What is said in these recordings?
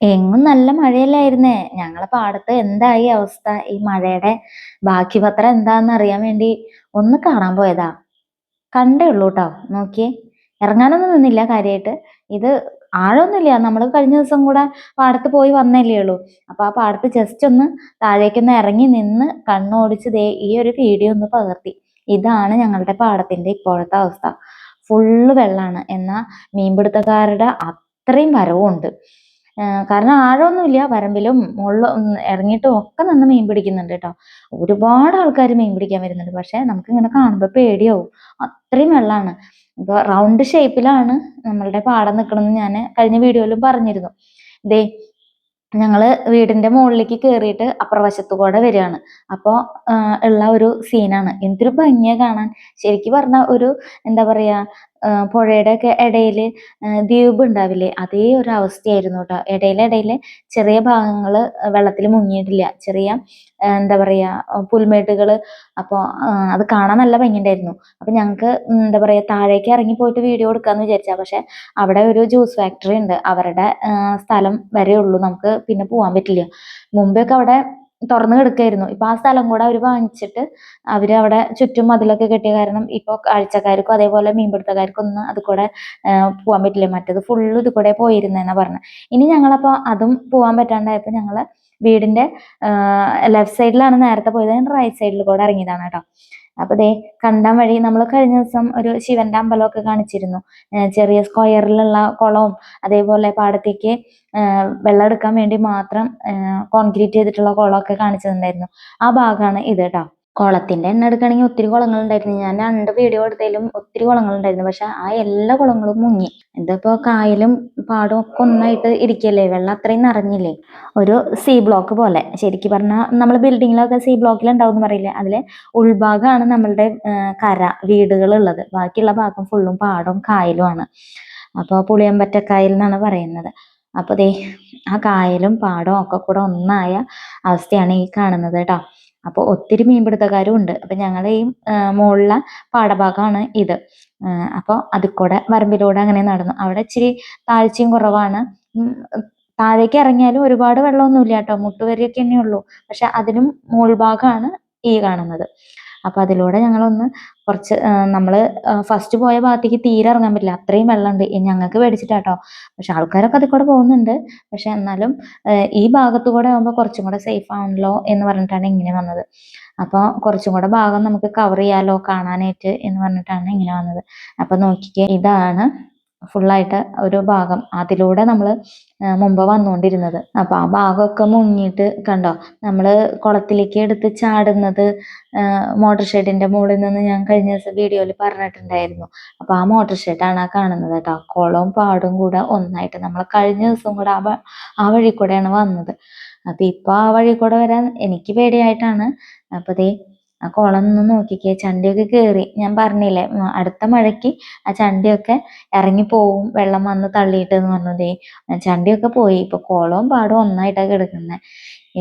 എങ്ങും നല്ല മഴയല്ലായിരുന്നേ. ഞങ്ങളെ പാടത്ത് എന്തായി അവസ്ഥ? ഈ മഴയുടെ ബാക്കി പത്രം എന്താന്ന് അറിയാൻ വേണ്ടി ഒന്ന് കാണാൻ പോയതാ. കണ്ടേ ഉള്ളൂ കേട്ടോ നോക്കിയേ. ഇറങ്ങാനൊന്നും നിന്നില്ല കാര്യമായിട്ട് ഇത് ആഴമൊന്നുമില്ല. നമ്മൾ കഴിഞ്ഞ ദിവസം കൂടെ പാടത്ത് പോയി വന്നല്ലേ ഉള്ളൂ. അപ്പൊ ആ പാടത്ത് ജസ്റ്റ് ഒന്ന് താഴേക്കൊന്ന് ഇറങ്ങി നിന്ന് കണ്ണോടിച്ച് ദേ ഈ ഒരു വീഡിയോ ഒന്ന് പകർത്തി. ഇതാണ് ഞങ്ങളുടെ പാടത്തിന്റെ ഇപ്പോഴത്തെ അവസ്ഥ. ഫുള്ള് വെള്ളാണ്. എന്നാ മീൻപിടുത്തക്കാരുടെ അത്രയും വരവുണ്ട്. കാരണം ആഴമൊന്നുമില്ല വരമ്പിലും മുകളിലും ഇറങ്ങിയിട്ടും ഒക്കെ നിന്ന് മീൻ പിടിക്കുന്നുണ്ട് കേട്ടോ ഒരുപാട് ആൾക്കാർ മീൻ പിടിക്കാൻ വരുന്നുണ്ട് പക്ഷെ നമുക്ക് ഇങ്ങനെ കാണുമ്പോൾ പേടിയാവും. അത്രയും വെള്ളമാണ് ഇപ്പൊ റൗണ്ട് ഷേപ്പിലാണ് നമ്മളുടെ പാടം നിൽക്കണമെന്ന് ഞാൻ കഴിഞ്ഞ വീഡിയോയിലും പറഞ്ഞിരുന്നു. ദേ ഞങ്ങൾ വീടിന്റെ മുകളിലേക്ക് കയറിയിട്ട് അപ്പുറവശത്തു കൂടെ വരികയാണ്. അപ്പോൾ ഉള്ള ഒരു സീനാണ് എന്തൊരു ഭംഗിയാ കാണാൻ. ശരിക്കും പറഞ്ഞ ഒരു എന്താ പറയാ പുഴയുടെ ഒക്കെ ഇടയിൽ ദ്വീപ് ഉണ്ടാവില്ലേ? അതേ ഒരു അവസ്ഥയായിരുന്നു കേട്ടോ ഇടയിലിടയിൽ ഇടയിലെ ചെറിയ ഭാഗങ്ങൾ വെള്ളത്തിൽ മുങ്ങിയിട്ടില്ല. ചെറിയ എന്താ പറയാ പുൽമേട്ടുകൾ അപ്പോൾ അത് കാണാൻ നല്ല ഭംഗിയുണ്ടായിരുന്നു. അപ്പോൾ ഞങ്ങൾക്ക് എന്താ പറയാ താഴേക്ക് ഇറങ്ങി പോയിട്ട് വീഡിയോ എടുക്കാന്ന് വിചാരിച്ചാൽ പക്ഷേ അവിടെ ഒരു ജ്യൂസ് ഫാക്ടറി ഉണ്ട്. അവരുടെ സ്ഥലം വരെ ഉള്ളൂ. നമുക്ക് പിന്നെ പോകാൻ പറ്റില്ല. മുമ്പൊക്കെ അവിടെ തുറന്നു കിടക്കായിരുന്നു. ഇപ്പൊ ആ സ്ഥലം കൂടെ അവർ വാങ്ങിച്ചിട്ട് അവർ അവിടെ ചുറ്റും മതിലൊക്കെ കെട്ടിയ കാരണം ഇപ്പൊ കാഴ്ചക്കാർക്കും അതേപോലെ മീൻപിടുത്തക്കാർക്കും ഒന്നും അത് കൂടെ പോകാൻ പറ്റില്ല. മറ്റത് ഫുള്ള് ഇത് കൂടെ പോയിരുന്നെന്നാ പറഞ്ഞത് ഇനി ഞങ്ങളപ്പോ അതും പോകാൻ പറ്റാണ്ടായപ്പോ ഞങ്ങൾ വീടിന്റെ ലെഫ്റ്റ് സൈഡിലാണ് നേരത്തെ പോയത്. റൈറ്റ് സൈഡിൽ കൂടെ ഇറങ്ങിയതാണ് കേട്ടോ. അപ്പൊ ദേ കണ്ടം വഴി നമ്മൾ കഴിഞ്ഞ ദിവസം ഒരു ശിവന്റെ അമ്പലമൊക്കെ കാണിച്ചിരുന്നു. ചെറിയ സ്ക്വയറിലുള്ള കുളവും അതേപോലെ പാടത്തേക്ക് വെള്ളം എടുക്കാൻ വേണ്ടി മാത്രം കോൺക്രീറ്റ് ചെയ്തിട്ടുള്ള കുളമൊക്കെ കാണിച്ചിട്ടുണ്ടായിരുന്നു ആ ഭാഗമാണ് ഇത് കേട്ടോ കുളത്തിന്റെ എണ്ണ എടുക്കുകയാണെങ്കിൽ ഒത്തിരി കുളങ്ങൾ ഉണ്ടായിരുന്നു ഞാൻ രണ്ട് വീഡിയോ എടുത്തതിലും ഒത്തിരി കുളങ്ങൾ ഉണ്ടായിരുന്നു പക്ഷെ ആ എല്ലാ കുളങ്ങളും മുങ്ങി. എന്താപ്പോ കായലും പാടും ഒക്കെ ഒന്നായിട്ട് ഇരിക്കല്ലേ വെള്ളം അത്രയും നിറഞ്ഞില്ലേ? ഒരു സി ബ്ലോക്ക് പോലെ. ശരിക്കും പറഞ്ഞാൽ നമ്മൾ ബിൽഡിങ്ങിലൊക്കെ സി ബ്ലോക്കിൽ ഉണ്ടാവും പറയില്ലേ? അതിലെ ഉൾഭാഗമാണ് നമ്മളുടെ കര വീടുകളുള്ളത് ബാക്കിയുള്ള ഭാഗം ഫുള്ളും പാടും കായലുമാണ് അപ്പോൾ പുളിയമ്പറ്റക്കായൽ എന്നാണ് പറയുന്നത്. അപ്പോൾ ദേ ആ കായലും പാടവും ഒക്കെ കൂടെ ഒന്നായ അവസ്ഥയാണ് ഈ കാണുന്നത് കേട്ടോ. അപ്പോൾ ഒത്തിരി മീൻപിടുത്തക്കാരും ഉണ്ട്. അപ്പൊ ഞങ്ങളുടെ ഈ മുകളിലെ പാടഭാഗമാണ് ഇത്. അപ്പോൾ അതിൽ കൂടെ വരമ്പിലൂടെ അങ്ങനെ നടന്നു. അവിടെ ഇച്ചിരി താഴ്ചയും കുറവാണ്. താഴേക്ക് ഇറങ്ങിയാലും ഒരുപാട് വെള്ളമൊന്നുമില്ല കേട്ടോ. മുട്ടുവരെയൊക്കെ തന്നെ ഉള്ളൂ പക്ഷെ അതിനും മുകൾ ഭാഗമാണ് ഈ കാണുന്നത്. അപ്പൊ അതിലൂടെ ഞങ്ങളൊന്ന് കുറച്ച് നമ്മൾ ഫസ്റ്റ് പോയ ഭാഗത്തേക്ക് തീരെ ഇറങ്ങാൻ പറ്റില്ല. അത്രയും വെള്ളമുണ്ട്. ഞങ്ങൾക്ക് പേടിച്ചിട്ടാട്ടോ. പക്ഷെ ആൾക്കാരൊക്കെ അതിൽ കൂടെ പോകുന്നുണ്ട്. പക്ഷെ എന്നാലും ഈ ഭാഗത്തു കൂടെ ആകുമ്പോൾ കുറച്ചും കൂടെ സേഫ് ആണല്ലോ എന്ന് പറഞ്ഞിട്ടാണ് ഇങ്ങനെ വന്നത്. അപ്പോൾ കുറച്ചും കൂടെ ഭാഗം നമുക്ക് കവർ ചെയ്യാലോ കാണാനായിട്ട് എന്ന് പറഞ്ഞിട്ടാണ് ഇങ്ങനെ വന്നത്. അപ്പോൾ നോക്കിക്കേ ഇതാണ് ഫുള്ളായിട്ട് ഒരു ഭാഗം അതിലൂടെ നമ്മൾ മുമ്പ് വന്നുകൊണ്ടിരുന്നത് അപ്പൊ ആ ഭാഗമൊക്കെ മുങ്ങിയിട്ട് കണ്ടോ? നമ്മൾ കുളത്തിലേക്ക് എടുത്ത് ചാടുന്നത് മോട്ടർ ഷെഡിന്റെ മുകളിൽ നിന്ന് ഞാൻ കഴിഞ്ഞ ദിവസം വീഡിയോയിൽ പറഞ്ഞിട്ടുണ്ടായിരുന്നു. അപ്പൊ ആ മോട്ടർ ഷെഡാണ് ആ കാണുന്നത് കേട്ടോ. കുളവും പാടും കൂടെ ഒന്നായിട്ട് നമ്മൾ കഴിഞ്ഞ ദിവസം കൂടെ ആ ആ വഴി കൂടെയാണ് വന്നത്. അപ്പൊ ഇപ്പൊ ആ വഴി കൂടെ വരാൻ എനിക്ക് പേടിയായിട്ടാണ്. അപ്പൊ ദേ ആ കുളം ഒന്ന് നോക്കിക്കേ ചണ്ടിയൊക്കെ കേറി. ഞാൻ പറഞ്ഞില്ലേ അടുത്ത മഴയ്ക്ക് ആ ചണ്ടിയൊക്കെ ഇറങ്ങി പോവും വെള്ളം വന്ന് തള്ളിയിട്ട് എന്ന് പറഞ്ഞു ദേ ചണ്ടിയൊക്കെ പോയി. ഇപ്പൊ കുളവും പാടവും ഒന്നായിട്ടാണ് കിടക്കുന്നത്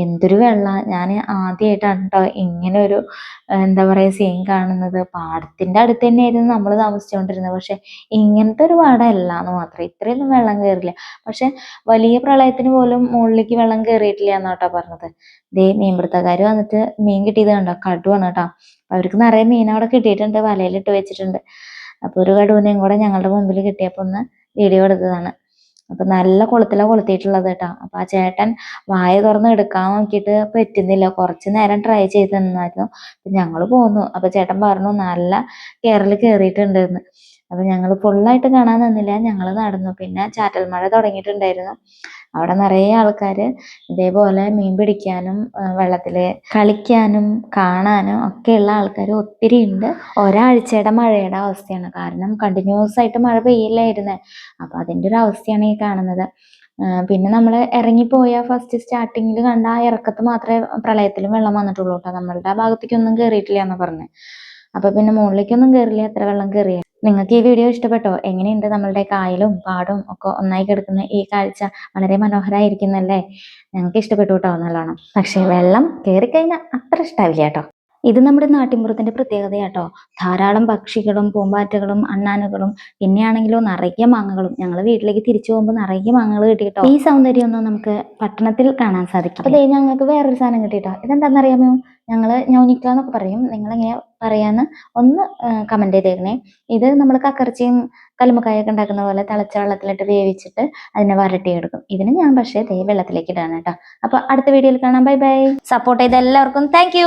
എന്തൊരു വെള്ള. ഞാൻ ആദ്യമായിട്ടാണ് കേട്ടോ ഇങ്ങനെ ഒരു എന്താ പറയാ സീൻ കാണുന്നത്. പാടത്തിന്റെ അടുത്ത് തന്നെയായിരുന്നു നമ്മൾ താമസിച്ചുകൊണ്ടിരുന്നത് പക്ഷെ ഇങ്ങനത്തെ ഒരു പാടമല്ല എന്ന് മാത്രം. ഇത്രയൊന്നും വെള്ളം കയറില്ല പക്ഷെ വലിയ പ്രളയത്തിന് പോലും മുകളിലേക്ക് വെള്ളം കയറിയിട്ടില്ല എന്നാട്ടോ പറഞ്ഞത്. ദേ മീൻപിടുത്തക്കാർ വന്നിട്ട് മീൻ കിട്ടിയത് കണ്ടോ? കടുവാണ് കേട്ടോ അവർക്ക് നിറയെ മീൻ അവിടെ കിട്ടിയിട്ടുണ്ട്. വലയിലിട്ട് വെച്ചിട്ടുണ്ട്. അപ്പൊ ഒരു കടുവിനെയും കൂടെ ഞങ്ങളുടെ മുമ്പിൽ കിട്ടിയപ്പോ ഒന്ന് വീഡിയോ എടുത്തതാണ്. അപ്പൊ നല്ല കൊളുത്തില കൊളുത്തിയിട്ടുള്ളത് കേട്ടോ അപ്പൊ ആ ചേട്ടൻ വായ തുറന്ന് എടുക്കാൻ നോക്കിയിട്ട് പറ്റുന്നില്ല. കുറച്ചു നേരം ട്രൈ ചെയ്ത് നിന്നായിരുന്നു. ഞങ്ങൾ പോന്നു. അപ്പൊ ചേട്ടൻ പറഞ്ഞു നല്ല കേരളിൽ കേറിയിട്ടുണ്ട് എന്ന് അപ്പൊ ഞങ്ങൾ ഫുള്ളായിട്ട് കാണാൻ നിന്നില്ല. ഞങ്ങൾ നടന്നു. പിന്നെ ചാറ്റൽ മഴ തുടങ്ങിയിട്ടുണ്ടായിരുന്നു. അവിടെ നിറയെ ആൾക്കാര് ഇതേപോലെ മീൻ പിടിക്കാനും വെള്ളത്തിൽ കളിക്കാനും കാണാനും ഒക്കെയുള്ള ആൾക്കാർ ഒത്തിരി ഉണ്ട്. ഒരാഴ്ചയുടെ മഴയുടെ അവസ്ഥയാണ്. കാരണം കണ്ടിന്യൂസ് ആയിട്ട് മഴ പെയ്യില്ലായിരുന്നേ അപ്പൊ അതിന്റെ ഒരു അവസ്ഥയാണ് ഈ കാണുന്നത്. പിന്നെ നമ്മൾ ഇറങ്ങിപ്പോയ ഫസ്റ്റ് സ്റ്റാർട്ടിങ്ങിൽ കണ്ട ആ ഇറക്കത്ത് മാത്രമേ പ്രളയത്തിലും വെള്ളം വന്നിട്ടുള്ളൂ കേട്ടോ. നമ്മളുടെ ആ ഭാഗത്തേക്കൊന്നും കയറിയിട്ടില്ല എന്ന് പറഞ്ഞു. അപ്പൊ പിന്നെ മുകളിലേക്കൊന്നും കയറില്ല എത്ര വെള്ളം കയറിയ നിങ്ങൾക്ക് ഈ വീഡിയോ ഇഷ്ടപ്പെട്ടോ? എങ്ങനെയുണ്ട് നമ്മളുടെ കായലും പാടും ഒക്കെ ഒന്നായി കിടക്കുന്ന ഈ കാഴ്ച? വളരെ മനോഹരമായിരിക്കുന്നല്ലേ ഞങ്ങൾക്ക് ഇഷ്ടപ്പെട്ടു കേട്ടോ നല്ലോണം. പക്ഷേ വെള്ളം കയറിക്കഴിഞ്ഞാൽ അത്ര ഇഷ്ടാവില്ല കേട്ടോ. ഇത് നമ്മുടെ നാട്ടിൻപുറത്തിന്റെ പ്രത്യേകതയാട്ടോ. ധാരാളം പക്ഷികളും പൂമ്പാറ്റകളും അണ്ണാനുകളും പിന്നെയാണെങ്കിലോ നിറയെ മാങ്ങകളും. ഞങ്ങൾ വീട്ടിലേക്ക് തിരിച്ചു പോകുമ്പോൾ നിറയെ മാങ്ങകൾ കിട്ടിയിട്ടോ. ഈ സൗന്ദര്യം ഒന്നും നമുക്ക് പട്ടണത്തിൽ കാണാൻ സാധിക്കും ദേ ഞങ്ങൾക്ക് വേറൊരു സാധനം കിട്ടിയിട്ടോ. ഇതെന്താണെന്ന് അറിയാമോ ഞങ്ങൾ ഞൗനിക്ക എന്നൊക്കെ പറയും. നിങ്ങളിങ്ങനെ പറയാന്ന് ഒന്ന് കമന്റ് ചെയ്തേക്കണേ. ഇത് നമ്മൾ കക്കറച്ചിയും കല്ലുമ്മക്കായൊക്കെ ഉണ്ടാക്കുന്ന പോലെ തിളച്ച വെള്ളത്തിലിട്ട് വേവിച്ചിട്ട് അതിനെ വരട്ടിയെടുക്കും. ഇതിന് ഞാൻ പക്ഷേ ദേ വെള്ളത്തിലേക്ക് ഇടാണ് അപ്പൊ അടുത്ത വീഡിയോയിൽ കാണാം. Bye bye. സപ്പോർട്ട് ചെയ്ത എല്ലാവർക്കും. താങ്ക്